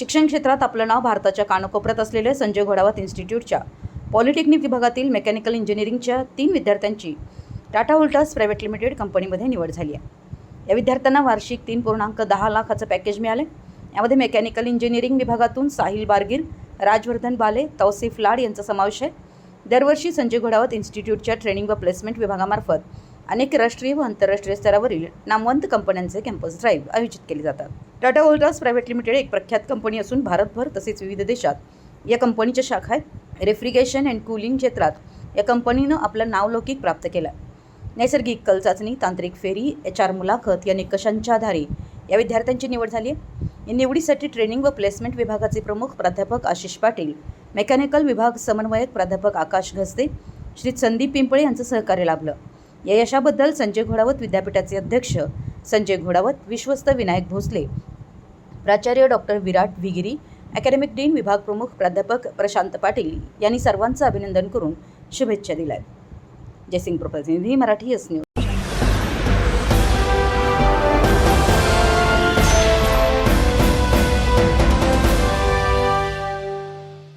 शिक्षण क्षेत्रात आपलं नाव भारताच्या कानकोपऱ्यात असलेल्या संजय घोडावत इन्स्टिट्यूटच्या पॉलिटेक्निक विभागातील मेकॅनिकल इंजिनिअरिंगच्या तीन विद्यार्थ्यांची टाटा उल्टास प्रायव्हेट लिमिटेड कंपनीमध्ये निवड झाली आहे. या विद्यार्थ्यांना वार्षिक तीन पूर्णांक दहा लाखाचं पॅकेज मिळालं यामध्ये मेकॅनिकल इंजिनिअरिंग विभागातून साहिल बारगीर राजवर्धन बाले तौसिफ लाड यांचा समावेश आहे. दरवर्षी संजय घोडावत इन्स्टिट्यूटच्या ट्रेनिंग व प्लेसमेंट विभागामार्फत अनेक राष्ट्रीय व आंतरराष्ट्रीय स्तरावरील नामवंत कंपन्यांचे कॅम्पस ड्राईव्ह आयोजित केले जातात. टाटा वोल्टास प्रायव्हेट लिमिटेड एक प्रख्यात कंपनी असून भारतभर तसेच विविध देशात या कंपनीच्या शाखा आहेत रेफ्रिगरेशन अँड कूलिंग क्षेत्रात या कंपनीनं आपलं नावलौकिक प्राप्त केला. नैसर्गिक कल चाचणी तांत्रिक फेरी एच आर मुलाखत या निकषांच्या आधारे या विद्यार्थ्यांची निवड झाली आहे. या निवडीसाठी ट्रेनिंग व प्लेसमेंट विभागाचे प्रमुख प्राध्यापक आशिष पाटील मेकॅनिकल विभाग समन्वयक प्राध्यापक आकाश घसते श्री संदीप पिंपळे यांचं सहकार्य लाभलं. या यशाबद्दल संजय घोडावत विद्यापीठाचे अध्यक्ष संजय घोडावत विश्वस्त विनायक भोसले प्राचार्य doctor Virat Vigiri academic dean विभाग प्रमुख प्राध्यापक प्रशांत पाटील यांनी सर्वांचं अभिनंदन करून शुभेच्छा दिल्या जयसिंग प्रतिनिधी मराठी एस न्यूज.